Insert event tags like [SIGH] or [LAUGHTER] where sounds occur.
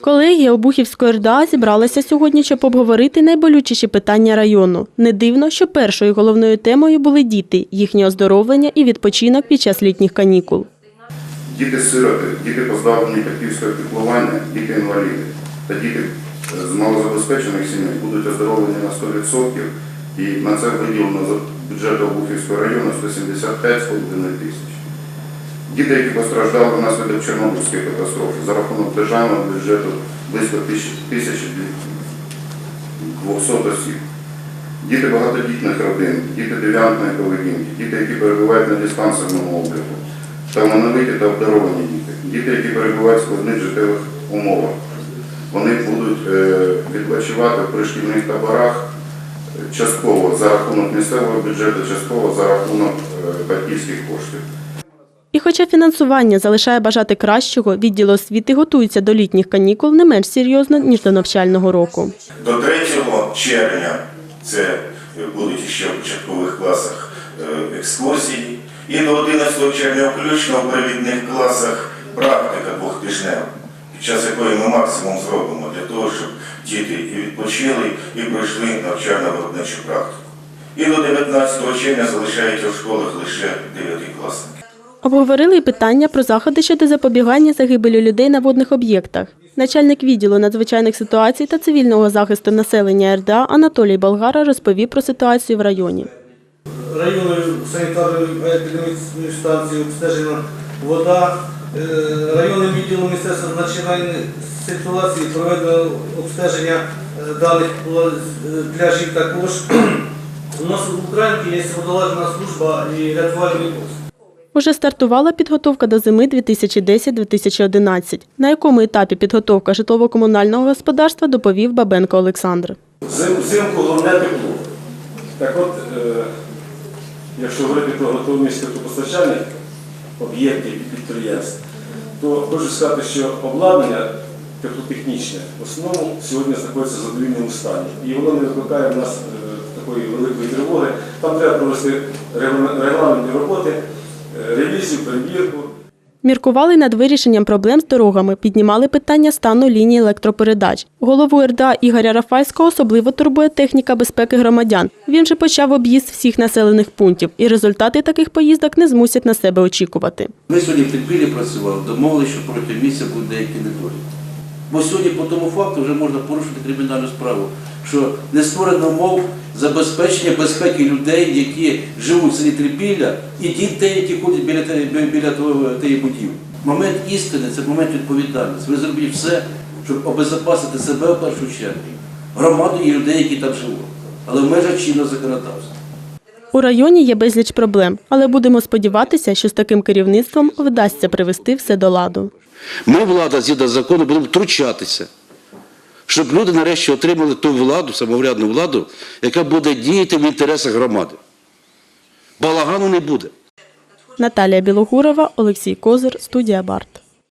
Колегія Обухівської РДА зібралася сьогодні, щоб обговорити найболючіші питання району. Не дивно, що першою головною темою були діти, їхнє оздоровлення і відпочинок під час літніх канікул. Діти-сироти, діти позбавлені батьківського піклування, діти-інваліди та діти е, з малозабезпечених сімей будуть оздоровлені на 100% і на це виділено з бюджету Обухівського району 175,5 тисяч. Діти, які постраждали внаслідок Чорнобильської катастрофи за рахунок державного бюджету близько 1200 осіб. Діти багатодітних родин, діти девіантної поведінки, діти, які перебувають на диспансерному обліку, талановиті та обдаровані діти, діти, які перебувають в складних життєвих умовах. Вони будуть е, відпочивати в пришкільних таборах е, частково за рахунок місцевого бюджету, частково за рахунок е, батьківських коштів. І хоча фінансування залишає бажати кращого, відділ освіти готується до літніх канікул не менш серйозно, ніж до навчального року. До 3 червня це будуть ще в початкових класах е, екскурсії. І до 11 червня включно в перевідних класах практика двохтижнева, під час якої ми максимум зробимо для того, щоб діти і відпочили, і пройшли навчально-виробничу практику. І до 19 червня залишаються в школах лише 9 класники. Обговорили питання про заходи щодо запобігання загибелі людей на водних об'єктах. Начальник відділу надзвичайних ситуацій та цивільного захисту населення РДА Анатолій Болгара розповів про ситуацію в районі. районною санітарною епідемічною станцією обстежена вода. Е, Районним відділом Міністерства надзвичайної ситуації проведено обстеження е, даних пляжів також. [CLEARS THROAT] У нас в Українці є водолазна служба і рятувальний пост. Уже стартувала підготовка до зими 2010-2011. На якому етапі підготовка житлово-комунального господарства доповів Бабенко Олександр. Взимку головне тепло. Так от, е, якщо говорити про готовність теплопостачальних об'єктів і підприємств, то хочу сказати, що обладнання теплотехнічне в основному сьогодні знаходиться в задовільному стані. І воно не викликає в нас е, такої великої тривоги. Там треба провести регла- регламентні роботи, ревізію, перевірку. Міркували над вирішенням проблем з дорогами, піднімали питання стану лінії електропередач. Голову РДА Ігоря Рафальського особливо турбує техніка безпеки громадян. Він же почав об'їзд всіх населених пунктів, і результати таких поїздок не змусять на себе очікувати. Ми сьогодні в підпіллі працювали, домовилися, що протягом місяця будуть деякі недоліки. Бо сьогодні по тому факту вже можна порушити кримінальну справу, що не створено умов забезпечення безпеки людей, які живуть в селі Трипілля, і дітей, які ходять біля, те- біля того- тієї будівлі. Момент істини це момент відповідальності. Ви зробіть все, щоб обезопасити себе в першу чергу, громаду і людей, які там живуть, але в межах чинного законодавства. У районі є безліч проблем, але будемо сподіватися, що з таким керівництвом вдасться привести все до ладу. Ми, влада, згідно закону, будемо втручатися, щоб люди нарешті отримали ту владу, самоврядну владу, яка буде діяти в інтересах громади. Балагану не буде. Наталія Білогурова, Олексій Козир, студія Барт.